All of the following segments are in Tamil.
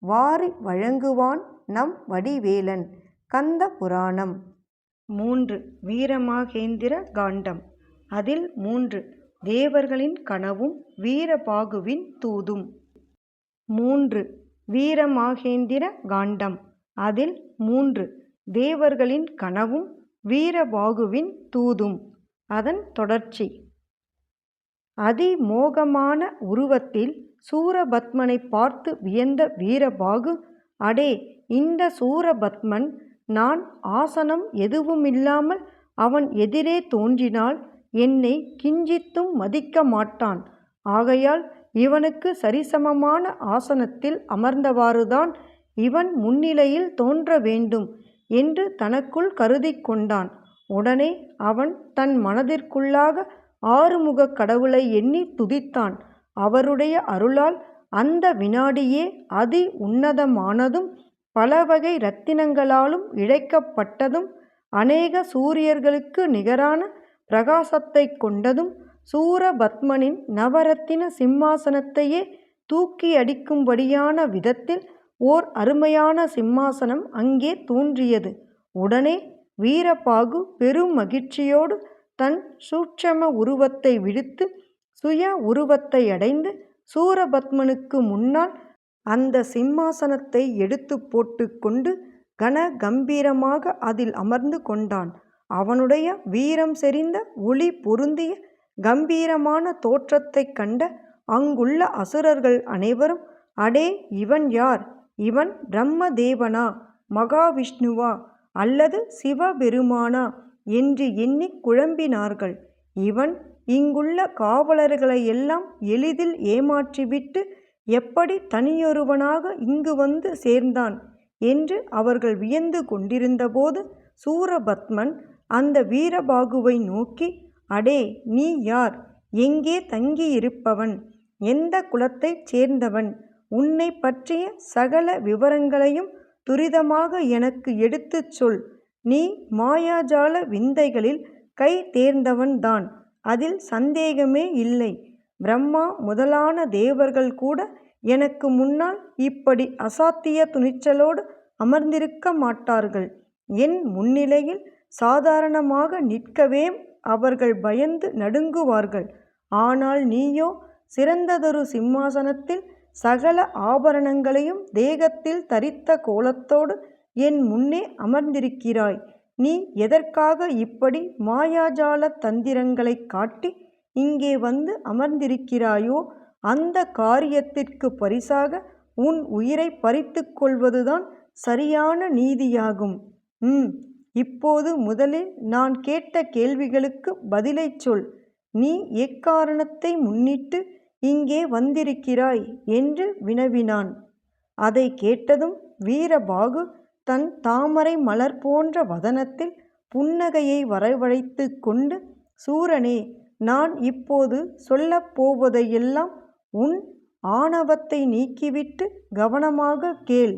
வாரி வழங்குவான் நம் வடிவேலன். கந்த புராணம். மூன்று. வீரமாகேந்திர காண்டம். அதில் மூன்று. தேவர்களின் கனவும் வீரபாகுவின் தூதும். மூன்று. வீரமாகேந்திர காண்டம். அதில் மூன்று. தேவர்களின் கனவும் வீரபாகுவின் தூதும். அதன் தொடர்ச்சி. அதிமோகமான உருவத்தில் சூரபத்மனை பார்த்து வியந்த வீரபாகு அடே இந்த சூரபத்மன் நான் ஆசனம் எதுவுமில்லாமல் அவன் எதிரே தோன்றினால் என்னை கிஞ்சித்தும் மதிக்க மாட்டான். ஆகையால் இவனுக்கு சரிசமமான ஆசனத்தில் அமர்ந்தவாறுதான் இவன் முன்னிலையில் தோன்ற வேண்டும் என்று தனக்குள் கருதி கொண்டான். உடனே அவன் தன் மனதிற்குள்ளாக ஆறுமுகக் கடவுளை எண்ணி துதித்தான். அவருடைய அருளால் அந்த வினாடியே அதி உன்னதமானதும் பலவகை இரத்தினங்களாலும் இழைக்கப்பட்டதும் அநேக சூரியர்களுக்கு நிகரான பிரகாசத்தைக் கொண்டதும் சூரபத்மனின் நவரத்தின சிம்மாசனத்தையே தூக்கியடிக்கும்படியான விதத்தில் ஓர் அருமையான சிம்மாசனம் அங்கே தோன்றியது. உடனே வீரபாகு பெரும் மகிழ்ச்சியோடு தன் சூட்சம உருவத்தை விடுத்து சுய உருவத்தை அடைந்து சூரபத்மனுக்கு முன்னால் அந்த சிம்மாசனத்தை எடுத்து போட்டுக்கொண்டு கன கம்பீரமாக அதில் அமர்ந்து கொண்டான். அவனுடைய வீரம் செறிந்த ஒளி பொருந்திய கம்பீரமான தோற்றத்தைக் கண்ட அங்குள்ள அசுரர்கள் அனைவரும் அடே இவன் யார்? இவன் பிரம்மதேவனா மகாவிஷ்ணுவா அல்லது சிவபெருமானா என்று எண்ணிக் குழம்பினார்கள். இவன் இங்குள்ள காவலர்களை எல்லாம் எளிதில் ஏமாற்றிவிட்டு எப்படி தனியொருவனாக இங்கு வந்து சேர்ந்தான் என்று அவர்கள் வியந்து கொண்டிருந்தபோது சூரபத்மன் அந்த வீரபாகுவை நோக்கி அடே நீ யார்? எங்கே தங்கியிருப்பவன்? எந்த குலத்தைச் சேர்ந்தவன்? உன்னை பற்றிய சகல விவரங்களையும் துரிதமாக எனக்கு எடுத்துச் சொல். நீ மாயாஜால விந்தைகளில் கை தேர்ந்தவன்தான் அதில் சந்தேகமே இல்லை. பிரம்மா முதலான தேவர்கள் கூட எனக்கு முன்னால் இப்படி அசாத்திய துணிச்சலோடு அமர்ந்திருக்க மாட்டார்கள். என் முன்னிலையில் சாதாரணமாக நிற்கவே அவர்கள் பயந்து நடுங்குவார்கள். ஆனால் நீயோ சிறந்ததொரு சிம்மாசனத்தில் சகல ஆபரணங்களையும் தேகத்தில் தரித்த கோலத்தோடு என் முன்னே அமர்ந்திருக்கிறாய். நீ எதற்காக இப்படி மாயாஜால தந்திரங்களைக் காட்டி இங்கே வந்து அமர்ந்திருக்கிறாயோ அந்த காரியத்திற்கு பரிசாக உன் உயிரை பறித்து கொள்வதுதான் சரியான நீதியாகும். ம். இப்போது முதலில் நான் கேட்ட கேள்விகளுக்கு பதிலைச் சொல். நீ எக்காரணத்தை முன்னிட்டு இங்கே வந்திருக்கிறாய்? என்று வினவினான். அதை கேட்டதும் வீரபாகு தன் தாமரை மலர் போன்ற வதனத்தில் புன்னகையை வரவழைத்துக் கொண்டு சூரனே நான் இப்போது சொல்லப் போவதையெல்லாம் உன் ஆணவத்தை நீக்கிவிட்டு கவனமாக கேள்.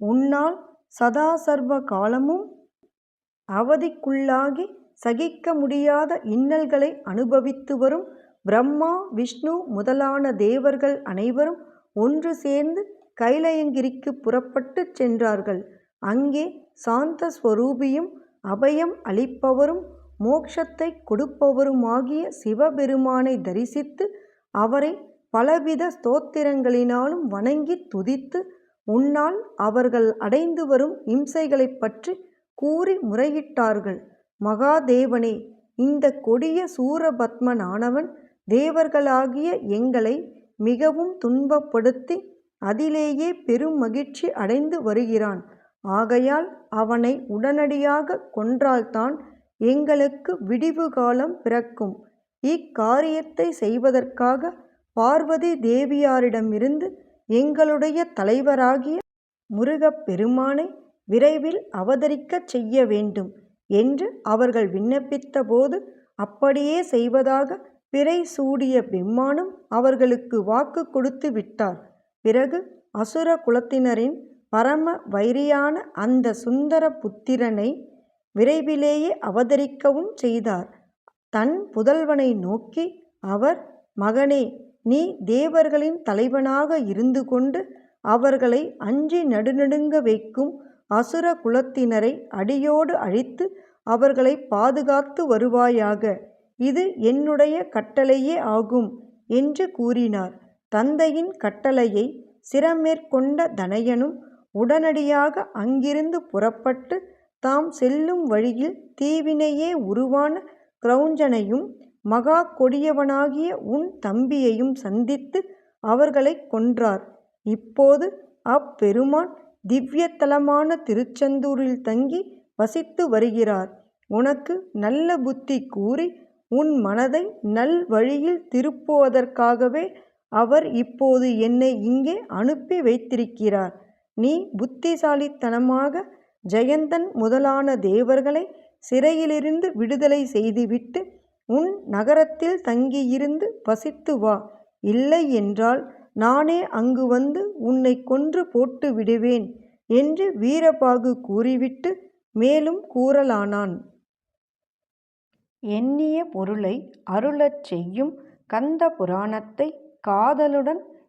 உன்னால் சதா சர்வ காலமும் அவதிக்குள்ளாகி சகிக்க முடியாத இன்னல்களை அனுபவித்து வரும் பிரம்மா விஷ்ணு முதலான தேவர்கள் அனைவரும் ஒன்று சேர்ந்து கைலயங்கிரிக்குப் புறப்பட்டுச் சென்றார்கள். அங்கே சாந்த ஸ்வரூபியும் அபயம் அளிப்பவரும் மோக்ஷத்தைக் கொடுப்பவருமாகிய சிவபெருமானை தரிசித்து அவரை பலவித ஸ்தோத்திரங்களினாலும் வணங்கித் துதித்து உன்னால் அவர்கள் அடைந்து வரும் இம்சைகளைப் பற்றி கூறி முறையிட்டார்கள். மகாதேவனே இந்த கொடிய சூரபத்மனானவன் தேவர்களாகிய எங்களை மிகவும் துன்பப்படுத்தி அதிலேயே பெரும் மகிழ்ச்சி அடைந்து வருகிறான். ஆகையால் அவனை உடனடியாக கொன்றால்தான் எங்களுக்கு விடிவு காலம் பிறக்கும். இக்காரியத்தை செய்வதற்காக பார்வதி தேவியாரிடமிருந்து எங்களுடைய தலைவராகிய முருகப் பெருமானை விரைவில் அவதரிக்கச் செய்ய வேண்டும் என்று அவர்கள் விண்ணப்பித்தபோது அப்படியே செய்வதாக பிறை சூடிய பெம்மானும் அவர்களுக்கு வாக்கு கொடுத்து விட்டார். பிறகு அசுர குலத்தினரின் பரம வைரியான அந்த சுந்தர புத்திரனை விரைவிலேயே அவதரிக்கவும் செய்தார். தன் புதல்வனை நோக்கி அவர் மகனே நீ தேவர்களின் தலைவனாக இருந்து கொண்டு அவர்களை அஞ்சி நடுநடுங்க வைக்கும் அசுர குலத்தினரை அடியோடு அழித்து அவர்களை பாதுகாத்து வருவாயாக. இது என்னுடைய கட்டளையே ஆகும் என்று கூறினார். தந்தையின் கட்டளையை சிரமேற்கொண்ட தனையனும் உடனடியாக அங்கிருந்து புறப்பட்டு தாம் செல்லும் வழியில் தீவினையே உருவான கிரௌஞ்சனையும் மகா கொடியவனாகிய உன் தம்பியையும் சந்தித்து அவர்களைக் கொன்றார். இப்போது அப்பெருமான் திவ்யத்தலமான திருச்செந்தூரில் தங்கி வசித்து வருகிறார். உனக்கு நல்ல புத்தி கூறி உன் மனதை நல் வழியில் திருப்புவதற்காகவே அவர் இப்போது என்னை இங்கே அனுப்பி வைத்திருக்கிறார். நீ புத்திசாலித்தனமாக ஜெயந்தன் முதலான தேவர்களை சிறையிலிருந்து விடுதலை செய்துவிட்டு உன் நகரத்தில் தங்கியிருந்து வசித்து வா. இல்லை என்றால் நானே அங்கு வந்து உன்னைக் கொன்று போட்டு விடுவேன் என்று வீரபாகு கூறிவிட்டு மேலும் கூறலானான். எண்ணிய பொருளை அருளச் செய்யும் கந்த புராணத்தை காதலுடன்